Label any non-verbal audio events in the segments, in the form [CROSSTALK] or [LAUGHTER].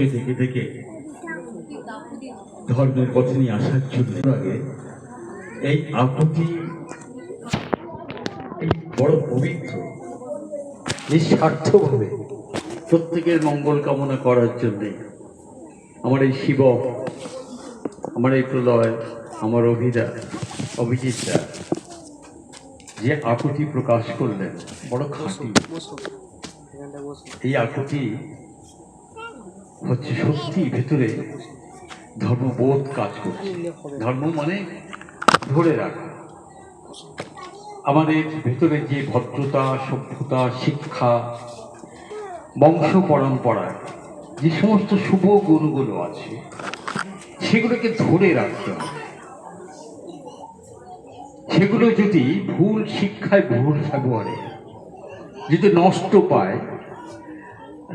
মানুষকে দেখে দেখে ধর্মের পথে নিয়ে আসার জন্য আগে এই এই বড় পবিত্র নিঃস্বার্থভাবে প্রত্যেকের মঙ্গল কামনা করার জন্যে আমার এই শিব আমার এই প্রলয় আমার অভিদা অভিজিৎরা যে আকুতি প্রকাশ করলেন বড় খাঁটি এই আকুতি হচ্ছে সত্যি ভেতরে ধর্মবোধ কাজ করছে। ধর্ম মানে ধরে রাখা। আমাদের ভেতরে যে ভদ্রতা, সভ্যতা, শিক্ষা, বংশ পরম্পরা, যে সমস্ত শুভ গুণগুলো আছে, সেগুলোকে ধরে রাখতে হবে। সেগুলো যদি ভুল শিক্ষায় ভুল ব্যবহারে যদি নষ্ট পায়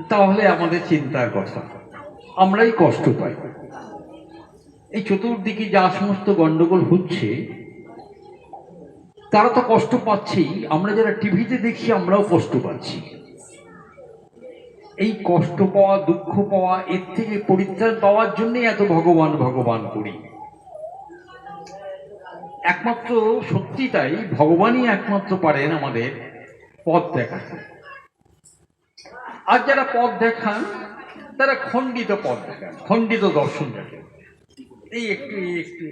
তাহলে আমাদের চিন্তার কথা। আমরাই কষ্ট পাই। এই চতুর্দিকে যা সমস্ত গন্ডগোল হচ্ছে, তারা তো কষ্ট পাচ্ছেই। আমরা যারা টিভিতে দেখি আমরাও কষ্ট পাচ্ছি। এই কষ্ট পাওয়া, দুঃখ পাওয়া, এর থেকে পরিত্রাণ পাওয়ার জন্যই এত ভগবান ভগবান করি। একমাত্র সত্যি তাই ভগবানই একমাত্র পারেন আমাদের পথ দেখাতে। আর যারা পথ দেখান, তারা খণ্ডিত পথ দেখান, খণ্ডিত দর্শন দেখেন। এই একটু একটু।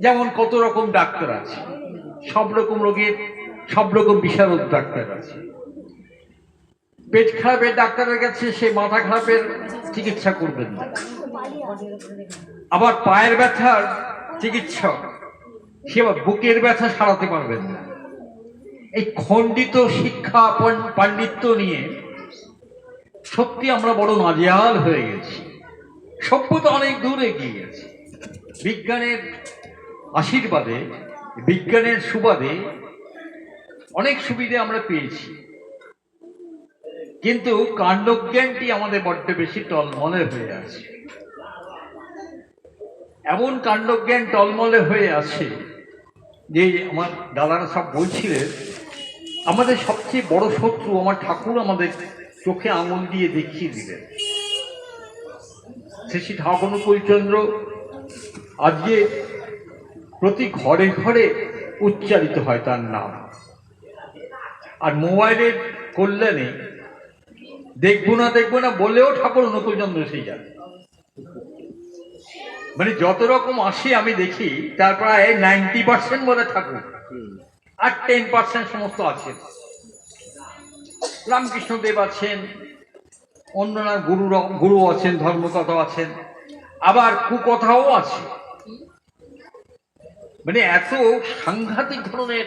যেমন কত রকম ডাক্তার আছে, সব রকম রোগের, সব রকম বিশারদ ডাক্তার আছে। পেট খারাপের ডাক্তারের কাছে সে মাথা খারাপের চিকিৎসা করবেন না। আবার পায়ের ব্যথার চিকিৎসক, সে বুকের ব্যথা সারাতে পারবেন না। এই খণ্ডিত শিক্ষা পাণ্ডিত্য নিয়ে সত্যি আমরা বড় নাজেহাল হয়ে গেছি। সভ্যতা অনেক দূর এগিয়ে গেছে। বিজ্ঞানের আশীর্বাদে, বিজ্ঞানের সুবাদে অনেক সুবিধে আমরা পেয়েছি। কিন্তু কাণ্ডজ্ঞানটি আমাদের বড্ড বেশি টলমলে হয়ে আছে। এমন কাণ্ডজ্ঞান টলমলে হয়ে আছে যে আমার দাদারা সব বলছিলেন আমাদের সবচেয়ে বড় শত্রু আমার ঠাকুর আমাদের চোখে আঙুল দিয়ে দেখিয়ে দিলেন। শ্রী শ্রী ঠাকুরকুলচন্দ্র আজকে প্রতি ঘরে ঘরে উচ্চারিত হয় তার নাম। আর মোবাইলের কল্যাণে দেখব না দেখব না বলেও ঠাকুর অনুকূলচন্দ্র সেই যান মানে যত রকম আসে আমি দেখি, তার প্রায় নাইনটি পার্সেন্ট বলে ঠাকুর। আর টেন পার্সেন্ট সমস্ত আছেন। রামকৃষ্ণ দেব আছেন অন্যরা গুরু গুরু আছেন ধর্মকথা আছেন, আবার কুকথাও আছে। মানে এত সাংঘাতিক ধরনের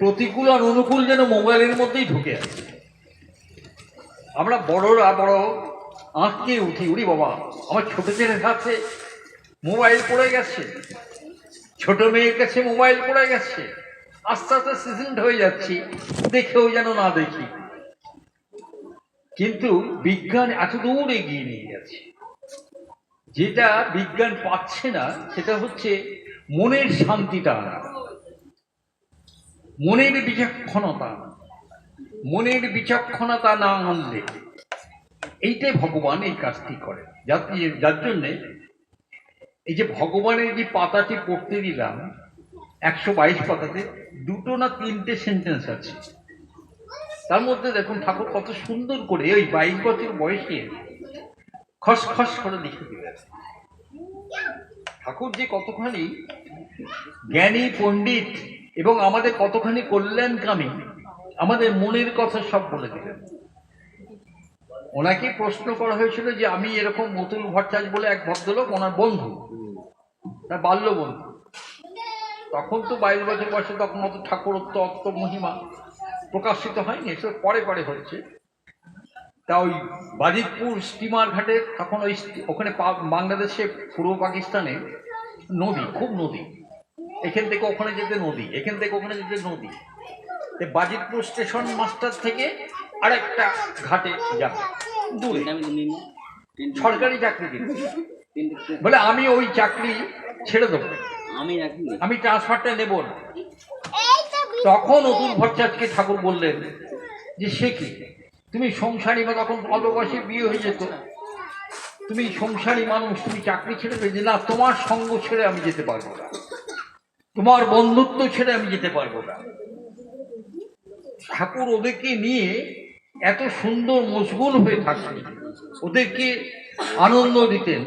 প্রতিকূল আর অনুকূল যেন মোবাইলের মধ্যেই ঢুকে আছে। আমরা বড়রা বড় আঁককে উঠি, উড়ি বাবা, আমার ছোট ছেলের হাতে মোবাইল পড়ে গেছে, ছোট মেয়ের কাছে মোবাইল পড়ে গেছে। আস্তে আস্তে সিজনড হয়ে যাচ্ছি, দেখেও যেন না দেখি। কিন্তু বিজ্ঞান এত দূর এগিয়ে নিয়ে গেছে। যেটা বিজ্ঞান পাচ্ছে না, সেটা হচ্ছে মনের শান্তিটা আনা মনের বিচক্ষণতা। মনের বিচক্ষণতা না আনলে। এইটাই ভগবান এই কাজটি করে যার যার জন্যে এই যে ভগবানের যে পাতাটি পড়তে দিলাম একশো বাইশ পাতাতে দুটো না তিনটে সেন্টেন্স আছে। তার মধ্যে দেখুন ঠাকুর কত সুন্দর করে ওই বাইশ বছর বয়সে খস খস করে লিখে দিলেন। ঠাকুর যে কতখানি জ্ঞানী, পণ্ডিত এবং আমাদের কতখানি কল্যাণকামী, আমাদের মনের কথা সব বলে দিলেন। ওনাকে প্রশ্ন করা হয়েছিল যে, আমি এরকম মতুল ভট্টাচ বলে এক ভদ্রলোক, ওনার বন্ধু, তার বাল্য বন্ধু তখন তো বাইশ বছর বয়সে তখন অত ঠাকুরত্ব অত মহিমা প্রকাশিত হয়নি এসব পরে পরে হচ্ছে তা ওই বাজিতপুর স্টিমার ঘাটে তখন ওই ওখানে বাংলাদেশে পূর্ব পাকিস্তানে নদী খুব নদী। এখান থেকে ওখানে যেতে নদী এখান থেকে ওখানে যেতে নদী। তো বাজিতপুর স্টেশন মাস্টার থেকে আরেকটা ঘাটে যাবে। দূরে। সরকারি চাকরি বলে আমি ওই চাকরি ছেড়ে দেবো। আমি রাখিনি। আমি ট্রান্সফারটা নেব না। তখন অতুল ভট্টাচার্যকে ঠাকুর বললেন যে সে কি? তুমি সংসারী বা তখন অল্প বয়সে বিয়ে হয়ে যেত। তুমি সংসারী মানুষ তুমি চাকরি ছেড়ে যে না তোমার সঙ্গ ছেড়ে আমি যেতে পারব না। তোমার বন্ধুত্ব ছেড়ে আমি যেতে পারব না। ঠাকুর ওদেরকে নিয়ে এত সুন্দর মশগুল হয়ে থাকতেন। ওদেরকে আনন্দ দিতেন।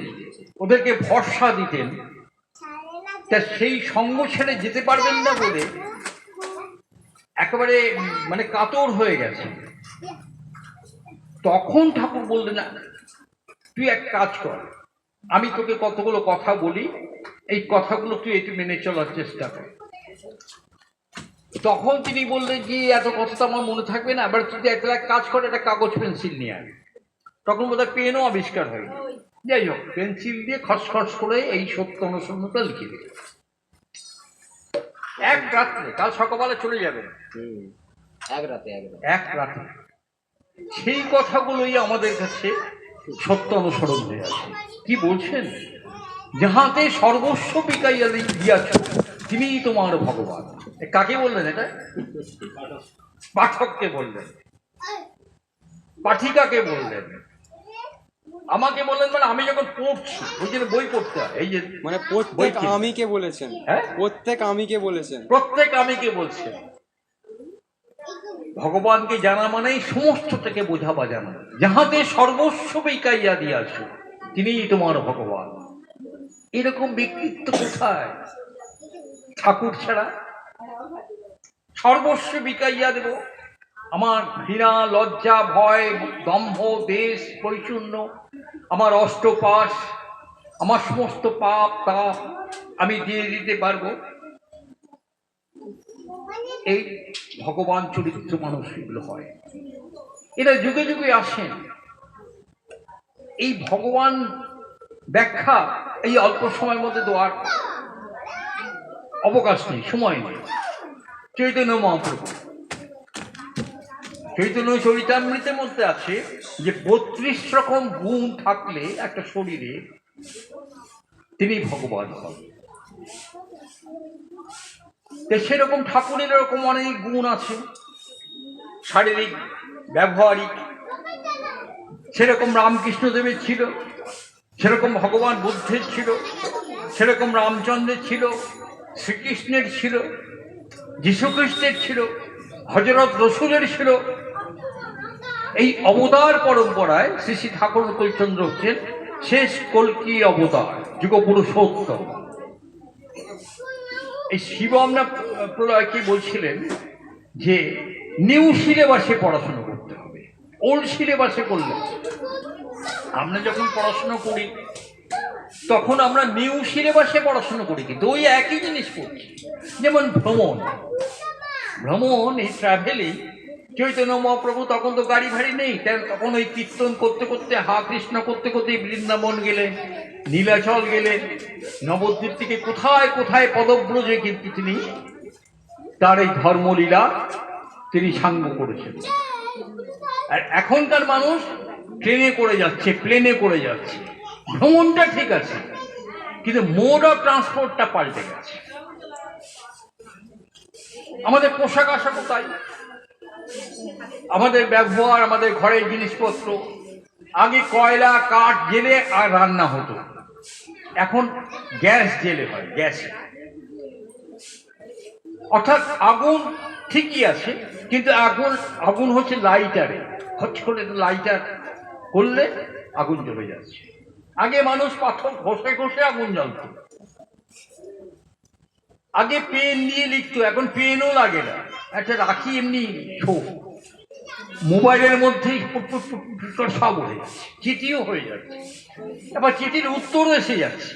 ওদেরকে ভরসা দিতেন। তা সেই সঙ্গ ছেড়ে যেতে পারবেন না বলে একেবারে মানে কাতর হয়ে গেছে। তখন ঠাকুর বললেন তুই এক কাজ কর। আমি তোকে কতগুলো কথা বলি, এই কথাগুলো তুই একটু মেনে চলার চেষ্টা কর। তখন তিনি বললেন যে এত কথা তো আমার মনে থাকবে না? এবার তুই একটা এক কাজ কর, একটা কাগজ পেন্সিল নিয়ে আয়। তখন বোধহয় পেনও আবিষ্কার হয়নি। যাই হোক পেন্সিল দিয়ে খসখস করে এই সত্য অনুসন্ধানটা লিখে দিল এক রাত্রে কাল সকালবেলা চলে যাবেন। এক রাতে এক রাতে। সেই কথাগুলোই আমাদের কাছে সত্য অনুসরণ হয়ে আছে কি বলছেন? যাহাতে সর্বস্ব বিকাইয়া দিয়াছ তিনিই তোমার ভগবান। কাকে বললেন এটা? পাঠককে বললেন। পাঠিকাকে বললেন। আমাকে বললেন মানে আমি যখন পড়ছি ওই জন্য বই পড়তে হয়। এই যে মানে প্রত্যেক কি? আমিকে বলেছেন। হ্যাঁ? প্রত্যেক আমিকে বলেছেন। প্রত্যেক আমিকে বলছে ভগবানকে জানা মানেই সমস্ত থেকে বোঝা বা জানা যাহাতে সর্বস্ব বিকাইয়া দিয়াছ তিনিই তোমার ভগবান। এরকম ব্যক্তিত্ব কোথায়? ঠাকুর ছাড়া? সর্বস্ব বিকাইয়া দেব? আমার ঘৃণা, লজ্জা, ভয়, দম্ভ, দেশ পরিচূর্ণ আমার অষ্টপাশ আমার সমস্ত পাপ তাপ আমি দিয়ে দিতে পারব। এই ভগবান চরিত্র মানুষ এগুলো হয়। এরা যুগে যুগে আসেন। এই ভগবান ব্যাখ্যা এই অল্প সময়ের মধ্যে দেওয়ার অবকাশ নেই, সময় নেই। চৈতন্য মহাপ্রভু। চৈতন্য চরিতামৃতের মধ্যে আছে যে বত্রিশ রকম গুণ থাকলে একটা শরীরে তিনি ভগবান হন। সেরকম ঠাকুরের এরকম অনেক গুণ আছে, শারীরিক, ব্যবহারিক। সেরকম রামকৃষ্ণদেবের ছিল, সেরকম ভগবান বুদ্ধের ছিল, সেরকম রামচন্দ্রের ছিল, শ্রীকৃষ্ণের ছিল, যীশুখ্রিস্টের ছিল হজরত রসুলের ছিল এই অবতার পরম্পরায় শ্রী শ্রী ঠাকুর কৈচন্দ্র হচ্ছেন শেষ কল্কি অবতার, যুগপুরুষোত্তম। এই শিবমনা প্রলয় কি বলছিলেন যে নিউ সিলেবাসে পড়াশোনা করতে হবে, ওল্ড সিলেবাসে করলে আমরা যখন পড়াশোনা করি, তখন আমরা নিউ সিলেবাসে পড়াশোনা করি, কিন্তু ওই একই জিনিস পড়ছি। যেমন ভ্রমণ। ভ্রমণ এই ট্রাভেলিং চৈতন্য মহাপ্রভু তখন তো গাড়ি ভাড়ি নেই তখন ওই কীর্তন করতে করতে হা কৃষ্ণ করতে করতে বৃন্দাবন গেলে, নীলাচল গেলে, নবদ্বীপ থেকে কোথায় কোথায় পদব্রজে কিন্তু তিনি তার এই ধর্মলীলা তিনি সাঙ্গ করেছেন। আর এখনকার মানুষ ট্রেনে করে যাচ্ছে, প্লেনে করে যাচ্ছে, ভ্রমণটা ঠিক আছে, কিন্তু মোড অফ ট্রান্সপোর্টটা পাল্টে গেছে। আমাদের পোশাক আশাকও তাই। আমাদের ব্যবহার, আমাদের ঘরের জিনিসপত্র। আগে কয়লা, কাঠ জেলে আর রান্না হতো। এখন গ্যাস জেলে হয়, গ্যাস। অর্থাৎ আগুন ঠিকই আছে, কিন্তু আগুন আগুন হচ্ছে লাইটারে। হচ্ছে করে লাইটার করলে আগুন জ্বলে যাচ্ছে। আগে মানুষ পাথর ঘষে ঘষে আগুন জ্বলত। আগে পেন দিয়ে লিখতো, এখন পেনও লাগে না। একটা রাখি এমনি মোবাইলের মধ্যেই সব হয়ে যাচ্ছে চিঠিও হয়ে যাচ্ছে। এবার চিঠির উত্তরও এসে যাচ্ছে।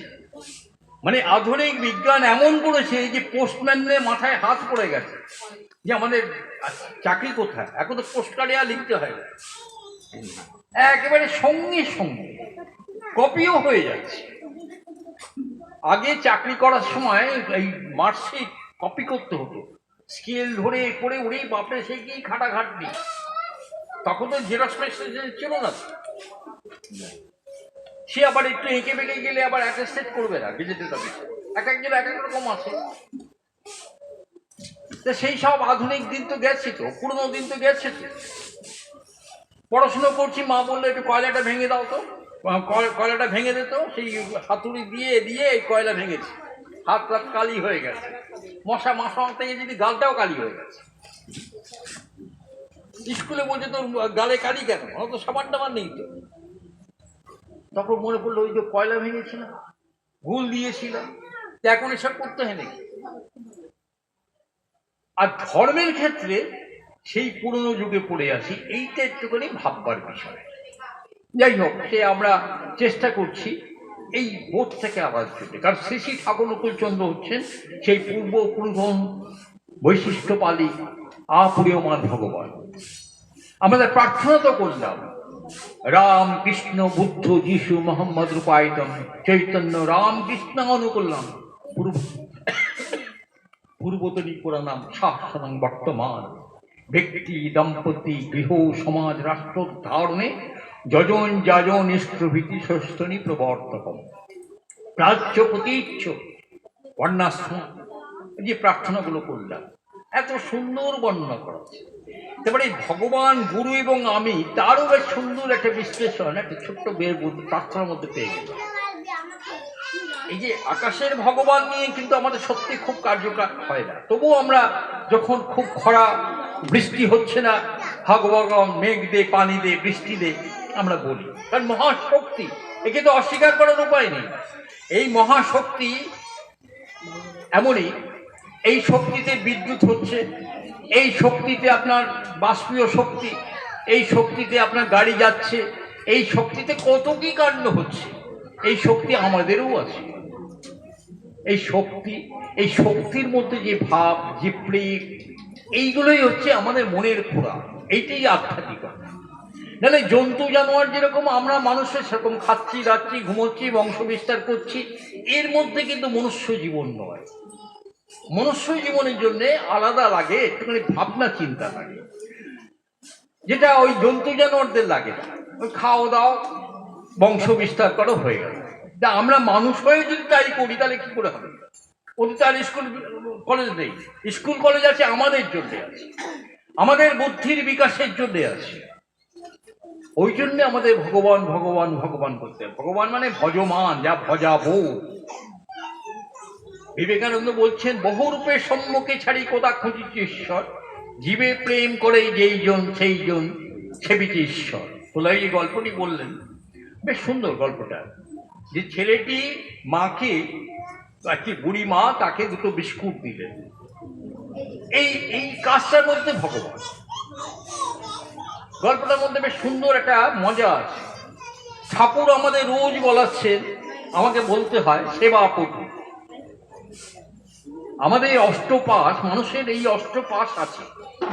মানে আধুনিক বিজ্ঞান এমন করেছে যে পোস্টম্যানের মাথায় হাত পড়ে গেছে, যে আমাদের চাকরি কোথায়? এখন তো পোস্ট কার্ডে আর লিখতে হয় না। একেবারে সঙ্গে সঙ্গে কপিও হয়ে যাচ্ছে। আগে চাকরি করার সময় এই মার্কশিট কপি করতে হতো। স্কেল ধরে করে উড়েই বাপরে সে কি খাটাখাটনি। তখন তো জেরক্স মেশিন ছিল না। সে আবার একটু এঁকে বেঁকে গেলে আবার অ্যাটেস্টেড করবে না গেজেটেড অফিসে এক একজন এক এক রকম আছে। তা সেই সব আধুনিক দিন তো গেছে তো, পুরোনো দিন তো গেছে তো। পড়াশুনো করছি, মা বলল একটু কয়লাটা ভেঙে দাও তো। কয়লাটা ভেঙে দিত সেই হাতুড়ি দিয়ে দিয়ে এই কয়লা ভেঙেছে। হাত হাত কালি হয়ে গেছে। মশা মশা থেকে যদি গালটাও কালি হয়ে গেছে। স্কুলে বলছে তোর গালে কালি কেন? অত সাবান টাবান নেই তো। তখন মনে পড়ল ওই যে কয়লা ভেঙেছিলাম ভুল দিয়েছিলাম তো এখন এসব করতে হয় নাকি? আর ধর্মের ক্ষেত্রে সেই পুরনো যুগে পড়ে আছি এইটা একটুখানি ভাববার বিষয়। যাই হোক সে আমরা চেষ্টা করছি এই বোধ থেকে আওয়াজ পেতে কারণ শ্রী শ্রী ঠাকুর নকুলচন্দ্র হচ্ছেন সেই পূর্ব পুরোধন বৈশিষ্ট্যপালী আপূর্যমান ভগবান। আমাদের প্রার্থনা তো করলাম, রাম কৃষ্ণ বুদ্ধ যিশু মোহাম্মদ রূপায়তম, চৈতন্য রাম কৃষ্ণ অনুকূললাম পূর্ব পূর্বতনী পুরাণাম শাসনং বর্তমান, ব্যক্তি দম্পতি গৃহ সমাজ রাষ্ট্র ধারণে যজন যাজন ইষ্টভীতি ষষ্ঠনী প্রবর্তকম। প্রাচ্য প্রতীচ্ছ বর্ণাশ্রম যে প্রার্থনাগুলো করলাম, এত সুন্দর বর্ণনা করা। তারপরে ভগবান, গুরু এবং আমি, তারও বেশ সুন্দর একটা বিশ্লেষণ, একটা ছোট্ট বের প্রার্থনার মধ্যে পেয়ে গেলাম। এই যে আকাশের ভগবান নিয়ে কিন্তু আমাদের সত্যি খুব কার্যকর হয় না। তবুও আমরা যখন খুব খরা, বৃষ্টি হচ্ছে না, ভগবান, মেঘ দে, পানি দে, বৃষ্টি দে আমরা বলি, কারণ মহাশক্তি, একে তো অস্বীকার করার উপায় নেই। এই মহাশক্তি এমনই, এই শক্তিতে বিদ্যুৎ হচ্ছে, এই শক্তিতে আপনার বাষ্পীয় শক্তি, এই শক্তিতে আপনার গাড়ি যাচ্ছে, এই শক্তিতে কত কি কাণ্ড হচ্ছে, এই শক্তি আমাদেরও আছে। এই শক্তি, এই শক্তির মধ্যে যে ভাব, যে প্রেম, এইগুলোই হচ্ছে আমাদের মনের খোরা এইটাই আধ্যাত্মিকতা। নাহলে জন্তু, জানোয়ার যেরকম আমরা মানুষের সেরকম খাচ্ছি রাচ্ছি ঘুমোচ্ছি বংশ বিস্তার করছি, এর মধ্যে কিন্তু মনুষ্য জীবন নয়। মনুষ্য জীবনের জন্য আলাদা লাগে, একটুখানি ভাবনা, চিন্তা লাগে। যেটা ওই জন্তু, জানোয়ারদের লাগে না। ওই খাও দাও বংশ বিস্তার করো হয়ে গেল। তা আমরা মানুষ হয়ে যদি তাই করি, তাহলে কি করে হবে? ওদের তো আর স্কুল, কলেজ নেই। স্কুল, কলেজ আছে, আমাদের জন্য আছে। আমাদের বুদ্ধির বিকাশের জন্য আছে। ওই জন্য আমাদের ভগবান ভগবান ভগবান করতে ভগবান মানে ভজমান, যা ভজাবো বিবেকানন্দ বলছেন, বহুরূপে সম্মুখে ছাড়ি কোথা খুঁজিছে ঈশ্বর? জীবে প্রেম করে যেই জন, সেই জন সেবিছে ঈশ্বর। তোলাই এই গল্পটি বললেন, বেশ সুন্দর গল্পটা। যে ছেলেটি মাকে, একটি বুড়ি মা, তাকে দুটো বিস্কুট দিলেন। এই এই কাজটার মধ্যে ভগবান। গল্পটার মধ্যে বেশ সুন্দর একটা মজা আছে। ঠাকুর আমাদের রোজ বলাচ্ছেন, আমাকে বলতে হয়, সেবা পটু আমাদের এই অষ্টপাশ, মানুষের এই অষ্টপাশ আছে।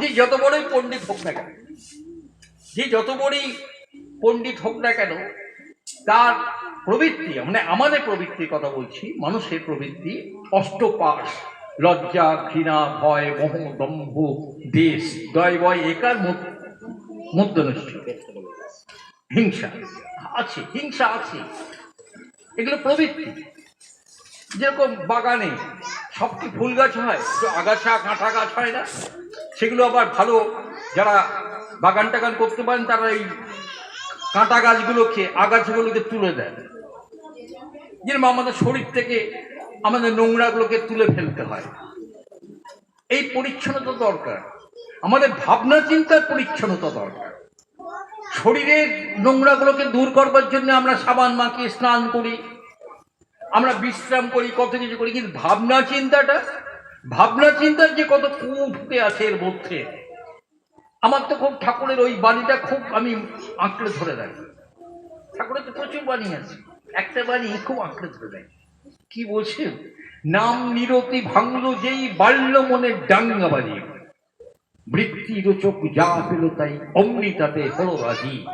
যে যত বড়ই পণ্ডিত হোক না কেন, যে যত বড়ই পণ্ডিত হোক না কেন, তার প্রবৃত্তি মানে আমাদের প্রবৃত্তির কথা বলছি, মানুষের প্রবৃত্তি অষ্টপাশ। লজ্জা, ঘৃণা, ভয়, মোহ, দম্ভ, দেশ, দয়, বয়, একার মধ্যনিষ্ঠ হিংসা, আছে হিংসা আছে। এগুলো প্রবৃত্তি। যেরকম বাগানে সব কি ফুল গাছ হয়, তো আগাছা, কাঁটা গাছ হয় না, সেগুলো আবার ভালো। যারা বাগান টাগান করতে পারেন, তারা এই কাঁটা গাছগুলোকে, আগাছাগুলোকে তুলে দেয়। যেরকম আমাদের শরীর থেকে আমাদের নোংরাগুলোকে তুলে ফেলতে হয়। এই পরিচ্ছন্নতা দরকার। আমাদের ভাবনা চিন্তার পরিচ্ছন্নতা দরকার। শরীরের নোংরাগুলোকে দূর করবার জন্য আমরা সাবান মাখিয়ে স্নান করি, আমরা বিশ্রাম করি, কত কিছু করি, কিন্তু ভাবনা চিন্তাটা, ভাবনা চিন্তার যে কত কুটে আছে এর মধ্যে, আমার তো খুব ঠাকুরের ওই বাণীটা খুব আমি আঁকড়ে ধরে রাখি। ঠাকুরের তো প্রচুর বাণী আছে, একটা বাণী খুব আঁকড়ে ধরে রাখি। কি বলছেন? নাম নিরতি ভাঙলো যেই বাল্য মনের ডাঙ্গা বাজিয়ে বৃত্তি রোচক যা পেল তাই অমনি তাতে হলো রাজি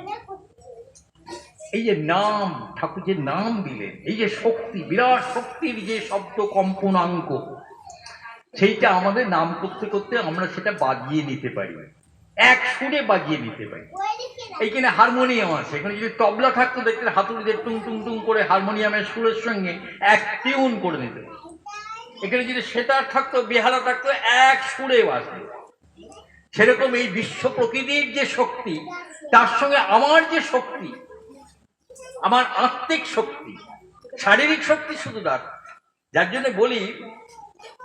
এই যে নাম, ঠাকুর যে নাম দিলেন, এই যে শক্তি, বিরাট শক্তির যে শব্দ কম্পনাঙ্ক, সেইটা আমাদের নাম করতে করতে আমরা সেটা বাজিয়ে নিতে পারি। এক সুরে বাজিয়ে নিতে পারি। এইখানে হারমোনিয়াম আছে। এখানে যদি তবলা থাকতো দেখতে হাতুড়ি দিয়ে টুং টুং টুং করে হারমোনিয়ামের সুরের সঙ্গে এক টিউন করে নিতে। এখানে যদি সেতার থাকতো, বেহালা থাকতো, এক সুরে বাজবে সেরকম এই বিশ্ব প্রকৃতির যে শক্তি, তার সঙ্গে আমার যে শক্তি, আমার আত্মিক শক্তি, শারীরিক শক্তি শুধু না যার জন্য বলি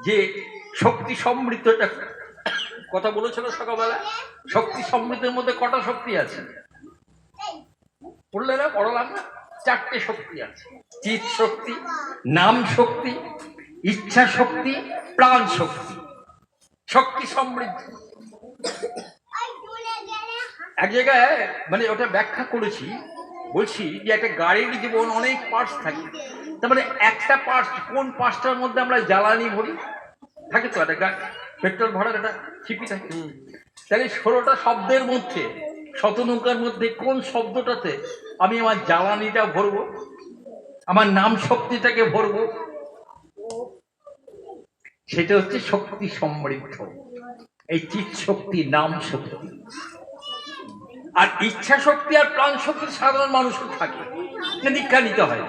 যে শক্তি সমৃদ্ধ কথা বলেছিল সকালবেলা, শক্তি সমৃদ্ধের মধ্যে কটা শক্তি আছে? পড়লে না পড়লাম না? চারটে শক্তি আছে। চিত শক্তি, নাম শক্তি, ইচ্ছা শক্তি, প্রাণ শক্তি। শক্তি সমৃদ্ধ। এক জায়গায় মানে ওটা ব্যাখ্যা করেছি বলছি যে একটা গাড়ির জীবন অনেক পার্টস থাকে। তার মানে একটা পার্টস কোন পার্টসটার মধ্যে আমরা জ্বালানি ভরি? থাকে তো একটা পেট্রোল ভরার একটা ছিপি থাকে। তাহলে ষোলোটা শব্দের মধ্যে শতনৌকার মধ্যে কোন শব্দটাতে আমি আমার জ্বালানিটা ভরবো? আমার নাম শক্তিটাকে ভরবো? সেটা হচ্ছে শক্তি সমৃদ্ধ। এই চিৎ শক্তি নাম শক্তি আর ইচ্ছা শক্তি আর প্রাণ শক্তি সাধারণ মানুষের থাকে। দীক্ষা নিতে হয়।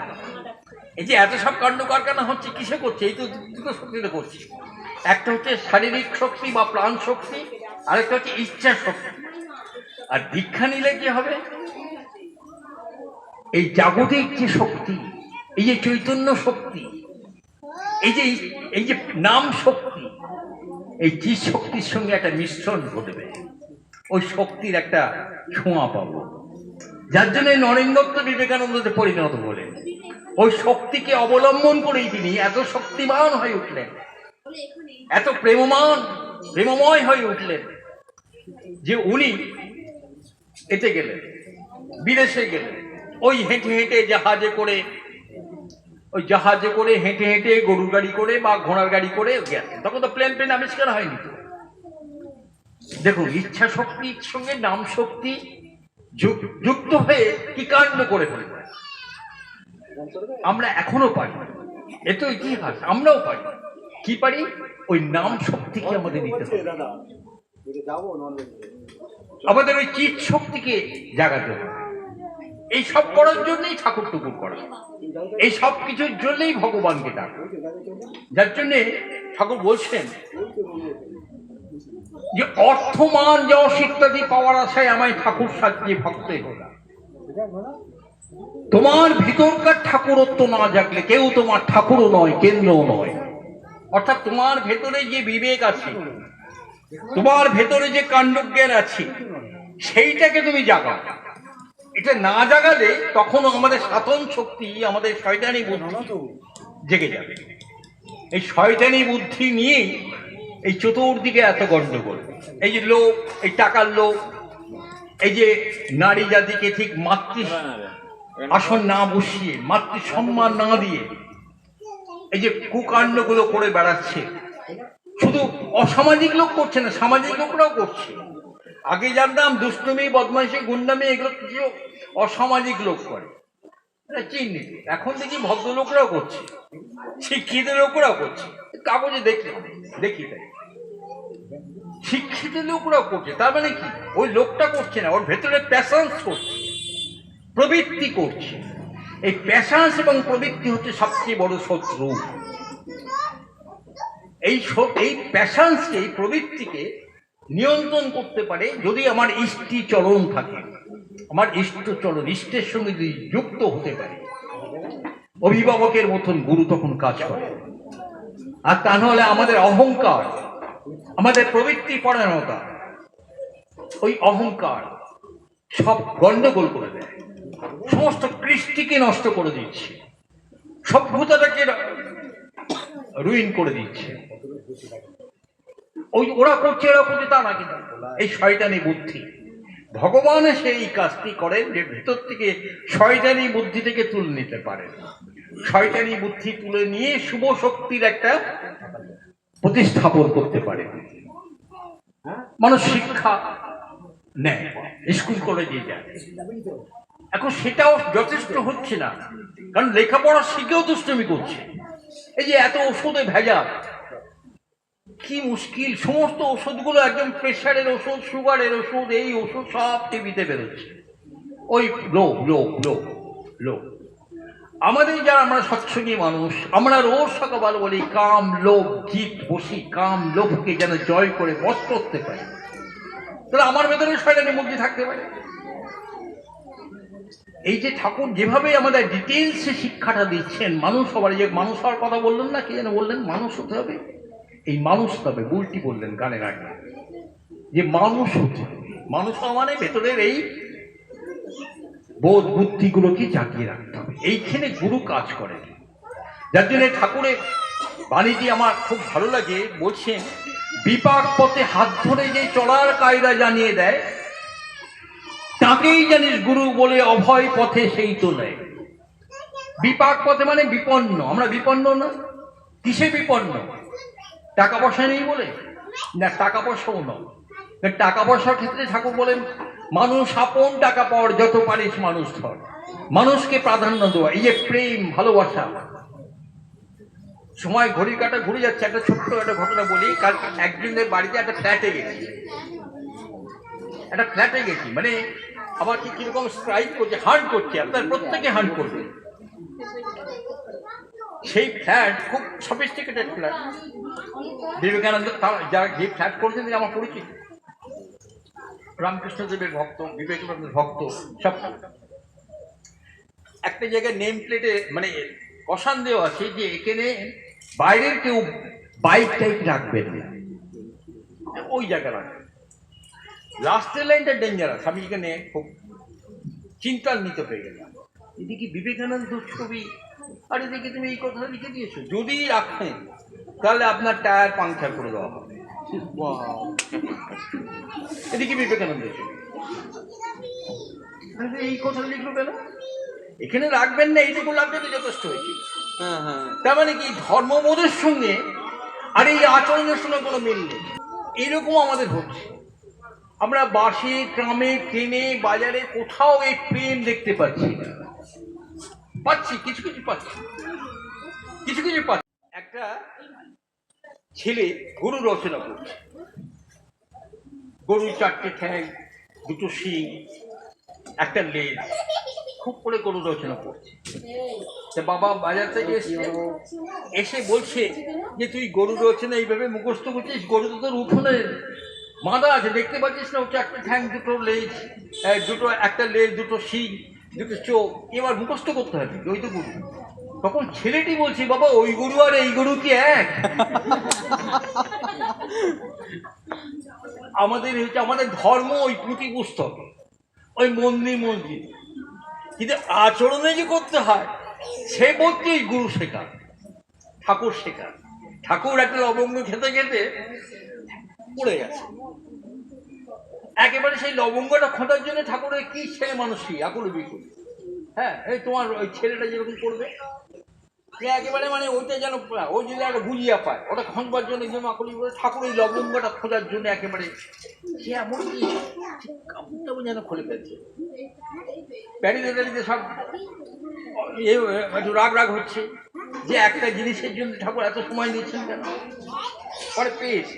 এই যে এত সব কাণ্ড কারখানা হচ্ছে, কিসে করছে? এই তো দুটো শক্তিতে করছে। একটা হচ্ছে শারীরিক শক্তি বা প্রাণ শক্তি আরেকটা হচ্ছে ইচ্ছা শক্তি আর দীক্ষা নিলে কি হবে? এই জাগতিক যে শক্তি, এই যে চৈতন্য শক্তি, এই যে এই যে নাম শক্তি এই চিজ শক্তির সঙ্গে একটা মিশ্রণ ঘটবে। ওই শক্তির একটা ছোঁয়া পাবো। যার জন্য নরেন্দ্রত্ব বিবেকানন্দতে পরিণত বলেন ওই শক্তিকে অবলম্বন করেই তিনি এত শক্তিমান হয়ে উঠলেন। এত প্রেমমান, প্রেমময় হয়ে উঠলেন যে উনি এতে গেলেন, বিদেশে গেলেন। ওই হেঁটে হেঁটে জাহাজে করে ওই জাহাজে করে হেঁটে হেঁটে গরুর গাড়ি করে বা ঘোড়ার গাড়ি করে গেছেন তখন তো প্লেন প্লেন আবিষ্কার হয়নি তো। দেখুন ইচ্ছা শক্তির সঙ্গে নাম শক্তি যুক্ত হয়ে কি কাণ্ড করে ফেলবে আমরা এখনও পারি। এ তো ইতিহাস আমরাও পারি। কি পারি? ওই নাম শক্তিকে আমাদের নিতে হবে। আমাদের ওই চিৎ শক্তিকে জাগাতে হবে। এই সব করার জন্যই ঠাকুর টুকুর করা। এই সব কিছুর জন্যই ভগবানকে ডাক। যার জন্যে ঠাকুর বলছেন যে, অর্থমান যশ ইত্যাদি পাওয়ার আশায় আমায় ঠাকুর সাজিয়ে ভক্ত তোমার ভিতরকার ঠাকুরত্ব না জাগলে কেউ তোমার ঠাকুরও নয়, কেন্দ্রও নয়। অর্থাৎ তোমার ভেতরে যে বিবেক আছে, তোমার ভেতরে যে কাণ্ডজ্ঞান আছে, সেইটাকে তুমি জাগাও। এটা না জাগালে তখনও আমাদের সাধন শক্তি আমাদের শয়তানি বুদ্ধি জেগে যাবে। এই শয়তানি বুদ্ধি নিয়েই এই চতুর্দিকে এত গণ্ডগোল এই যে লোক এই টাকার লোক এই যে নারী জাতিকে ঠিক মাতৃ আসন না বসিয়ে মাতৃ সম্মান না দিয়ে এই যে কুকাণ্ডগুলো করে বেড়াচ্ছে। শুধু অসামাজিক লোক করছে না সামাজিক লোকরাও করছে। আগে জানতাম দুষ্টুমি, বদমাইশি, গুন্ডামি এগুলো কিছু অসামাজিক লোক করে। চিহ্নিত এখন দেখি ভদ্রলোকরাও করছে। শিক্ষিত লোকরাও করছে। কাগজে দেখি দেখি তাই। শিক্ষিত লোকরাও করছে, তার মানে কি? ওই লোকটা করছে না, ওর ভেতরে প্যাশান্স করছে, প্রবৃত্তি করছে। এই প্যাশান্স এবং প্রবৃত্তি হচ্ছে সবচেয়ে বড় শত্রু। এই এই প্যাশান্সকে এই প্রবৃত্তিকে নিয়ন্ত্রণ করতে পারে যদি আমার ইষ্টি চলন থাকে। আমার ইষ্ট চলন, ইষ্টের সঙ্গে যদি যুক্ত হতে পারে। অভিভাবকের মতন গুরু তখন কাজ করে। আর তা নাহলে আমাদের অহংকার, আমাদের প্রবৃত্তি পরায়ণতা, ওই অহংকার সব গন্ডগোল করে দেয়। সমস্ত কৃষ্টিকে নষ্ট করে দিচ্ছে। সভ্যতাটাকে রুইন করে দিচ্ছে। ওই ওরা করছে এরা করছে, তা না কিন্তু। এই শয়তানি বুদ্ধি। ভগবান এসে এই কাজটি করেন যে ভেতর থেকে শয়তানি বুদ্ধি থেকে তুলে নিতে পারেন। শয়তানি বুদ্ধি তুলে নিয়ে শুভ শক্তির একটা প্রতিস্থাপন করতে পারে মানুষ শিক্ষা নেয়, স্কুল কলেজে যায়। এখন সেটাও যথেষ্ট হচ্ছে না। কারণ লেখাপড়া শিখেও দুষ্টমি করছে। এই যে এত ওষুধে ভেজাল কি মুশকিল, সমস্ত ওষুধগুলো একদম প্রেশারের ওষুধ সুগারের ওষুধ এই ওষুধ সব টিভিতে বেরোচ্ছে। ওই লোক লোক লোক লোক। আমাদের যারা আমরা স্বচ্ছনী মানুষ, আমরা রোজ সকাল বলি, কাম লোভ জিত বসি, কাম লোভকে যেন জয় করে বস করতে পারি। তাহলে আমার ভেতরে শয়তানি মুক্তি থাকতে পারে? এই যে ঠাকুর যেভাবে আমাদের ডিটেলসে শিক্ষাটা দিচ্ছেন, মানুষ সবার যে, মানুষ হওয়ার কথা বললেন না, কে যেন বললেন, মানুষ হতে হবে। এই মানুষ তবে উল্টি বললেন গানের আগে। যে মানুষ হবে। মানুষ হওয়া মানে ভেতরের এই বোধ বুদ্ধিগুলোকে জাগিয়ে রাখতে হবে? এইখানে গুরু কাজ করেন। যার জন্য ঠাকুরের বাণীটি আমার খুব ভালো লাগে, বলছেন, বিপাক পথে হাত ধরে যে চলার কায়দা জানিয়ে দেয়, তাকেই জানিস গুরু বলে অভয় পথে সেই তো নেয়। বিপাক পথে মানে বিপন্ন। আমরা বিপন্ন না? কিসে বিপন্ন? টাকা পয়সা নেই বলে? না টাকা পয়সাও নয়। টাকা পয়সার ক্ষেত্রে ঠাকুর বলেন, মানুষ আপন টাকা পাওয়ার যত পারিস মানুষ ধর। মানুষকে প্রাধান্য দেওয়া, এই যে প্রেম, ভালোবাসা। সময় ঘড়ির কাটা ঘুরে যাচ্ছে, একটা ছোট্ট একটা ঘটনা বলি কাল একজনের বাড়িতে একটা ফ্ল্যাটে গেছি। একটা ফ্ল্যাটে গেছি মানে আবার কি কীরকম স্ট্রাইক করছে হার্ট করছে, আপনার প্রত্যেকে হার্ট করবে। সেই ফ্ল্যাট খুব সফিস্টিকেটেড ফ্ল্যাট বিবেকানন্দ তার- যারা যে ফ্ল্যাট করেছেন তিনি আমার পরিচিত। রামকৃষ্ণদেবের ভক্ত, বিবেকানন্দের ভক্ত, সব। একটা জায়গায় নেম প্লেটে মানে দেওয়া আছে যে এখানে বাইরের কেউ বাইক টাইপ রাখবেন না। ওই জায়গা রাখবেন। লাস্টের লাইনটা ডেঞ্জারাস আমি এখানে খুব চিন্তান্বিত হয়ে গেলাম। এদিকে বিবেকানন্দ ছবি আর এদিকে তুমি এই কথা লিখে দিয়েছ। যদি রাখেন তাহলে আপনার টায়ার পাংচার করে দেওয়া হবে. এদিকে বিবেকানন্দ এই কথা লিখলো কেন? এখানে রাখবেন না এইটুকু লাগবে যথেষ্ট হয়েছে। হ্যাঁ হ্যাঁ। তার মানে কি ধর্মবোধের সঙ্গে আর এই আচরণের সঙ্গে কোনো মিল নেই। এরকম আমাদের হচ্ছে। আমরা বাসে ট্রামে ট্রেনে বাজারে কোথাও এই প্রেম দেখতে পাচ্ছি না। পাচ্ছি, কিছু কিছু পাচ্ছি। কিছু কিছু পাচ্ছি। একটা ছেলে গরু রচনা করছে। গরুর চারটে ঠ্যাং, দুটো শিং, একটা লেজ, খুব করে গরু রচনা করছে। বাবা বাজার থেকে এসে এসে বলছে যে, তুই গরু রয়েছে না এইভাবে মুখস্থ করছিস? গরু তো তোর উঠোনে বাঁধা আছে, দেখতে পাচ্ছিস না? হচ্ছে একটা ঠ্যাং, দুটো লেজ দুটো একটা লেজ, দুটো শিং দুটো চোখ এবার মুখস্থ করতে হবে ওই তো গরু। তখন ছেলেটি বলছে, বাবা, ওই গরু আর এই গরু কি এক? আমাদের হচ্ছে আমাদের ধর্ম, ওই পুঁথি পুস্তক। ওই মন্দির মন্দির। কিন্তু আচরণে যে করতে হয়, সে বলতেই গুরু শেখা ঠাকুর শেখা ঠাকুর একটা লবঙ্গ খেতে খেতে পড়ে গেছে। একেবারে সেই লবঙ্গটা খোঁজার জন্য ঠাকুরের কি ছেলে মানুষ মানুষই আকুল বিকুল। হ্যাঁ এই তোমার ওই ছেলেটা যেরকম করবে। একেবারে মানে ওইটা যেন ওই যদি একটা গুজিয়া পায়, ওটা খোঁজবার জন্য যে মাকুলি বলে, ঠাকুর ওই লবঙ্গটা খোঁজার জন্য একেবারে সে এমন কি কাপড়টাও যেন খুলে ফেলছে। প্যারিতে ট্যারিতে সব একটু রাগ রাগ হচ্ছে যে একটা জিনিসের জন্য ঠাকুর এত সময় নিচ্ছেন কেন? পরে পেয়েছে?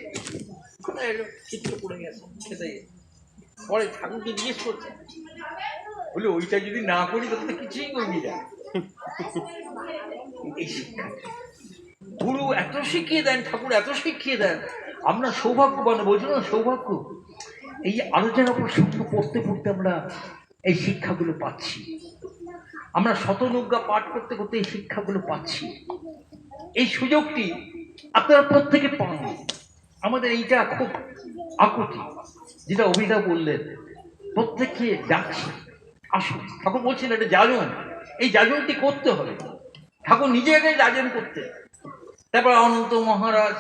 চিত্র পড়ে গেছে সেটাই পরে ঠাকুরকে জিজ্ঞেস করছে। বলে, ওইটা যদি না করি, তাহলে তো কিছুই করবি না [LAUGHS] গুরু এত শিখিয়ে দেন, ঠাকুর এত শিখিয়ে দেন। আমরা সৌভাগ্যবান, বলছো না, সৌভাগ্য। এই আলোচনা প্রসঙ্গ পড়তে পড়তে আমরা এই শিক্ষাগুলো পাচ্ছি। আমরা শতনুজ্ঞা পাঠ করতে করতে এই শিক্ষাগুলো পাচ্ছি। এই সুযোগটি আপনারা প্রত্যেকে পান। আমাদের এইটা খুব আকুতি। যেটা অভিদা বললেন, প্রত্যেককে ডাকছি। আসুন। ঠাকুর বলছেন, এটা যাজন। এই যাজনটি করতে হবে। ঠাকুর নিজে যাজন করতে তারপর অনন্ত মহারাজ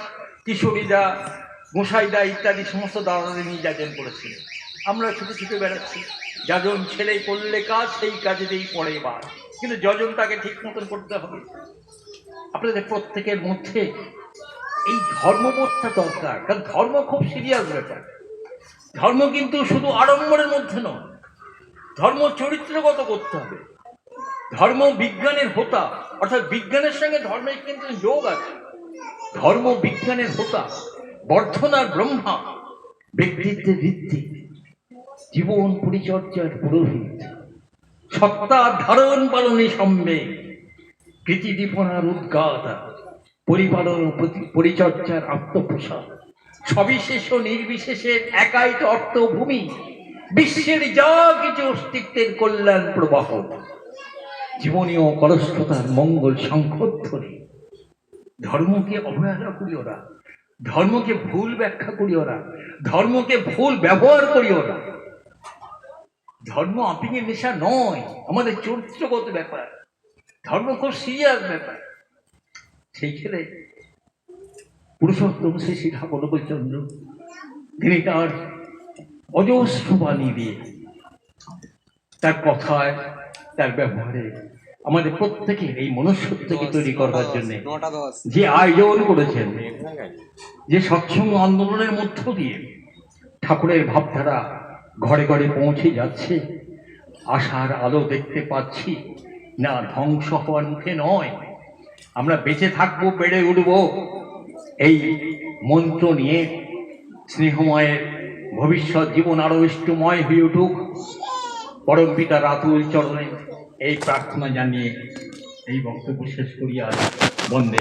কিশোরীদা গোসাইদা ইত্যাদি সমস্ত দাদাদের নিয়ে যাজন করেছিলেন। আমরা ছুটে ছুটে বেড়াচ্ছি। যাজন ছেলে করলে কাজ, সেই কাজেতেই পড়ে বার। কিন্তু যজনটাকে ঠিক মতন করতে হবে। আপনাদের প্রত্যেকের মধ্যে এই ধর্মবোধটা দরকার। কারণ ধর্ম খুব সিরিয়াস ব্যাপার। ধর্ম কিন্তু শুধু আড়ম্বরের মধ্যে নয়, ধর্ম চরিত্রগত করতে হবে। ধর্ম বিজ্ঞানের হোতা, অর্থাৎ বিজ্ঞানের সঙ্গে ধর্মের কিন্তু যোগ আছে। ধর্ম বিজ্ঞানের হোতা বর্ধনার ব্রহ্মা, ব্যক্তিত্বের ভিত্তি, জীবন পরিচর্যার পুরোহিত। সত্তা ধারণ পালনে সম্যে কৃতিদীপনার উদ্গাতা, পরিপালন পরিচর্যার আত্মপ্রসাদ। সবিশেষ ও নির্বিশেষের একাই তো অর্থভূমি, বিশ্বের যা কিছু অস্তিত্বের কল্যাণ প্রবাহ। জীবনীয় কলস্বতার মঙ্গল সংখ্যধ্বনি ধর্মকে অবহেলা করি ওরা, ধর্মকে ভুল ব্যাখ্যা করি ওরা, ধর্মকে ভুল ব্যবহার করি ওরা। ধর্ম আপিংয়ের নেশা নয়, আমাদের চরিত্রগত ব্যাপার। ধর্ম খুব সিরিয়াস ব্যাপার। সেই খেলে পুরুষোত্তম শ্রী শ্রী ঠাকুর চন্দ্র তিনি তার অজস্র বাণী দিয়ে তার কথায় তার ব্যবহারে আমাদের প্রত্যেকে এই মনুষ্যত্বকে তৈরি করবার জন্য যে আয়োজন করেছেন যে সৎসঙ্গ আন্দোলনের মধ্য দিয়ে ঠাকুরের ভাবধারা ঘরে ঘরে পৌঁছে যাচ্ছে আশার আলো দেখতে পাচ্ছি না ধ্বংস হওয়ার মুখে নয় আমরা বেঁচে থাকব বেড়ে উঠব। এই মন্ত্র নিয়ে স্নেহময়ের ভবিষ্যৎ জীবন আরও ইষ্টময় হয়ে উঠুক। পরম পিতা রাতুল চরণে এই প্রার্থনা জানিয়ে এই বক্তব্য শেষ করিয়া বন্দে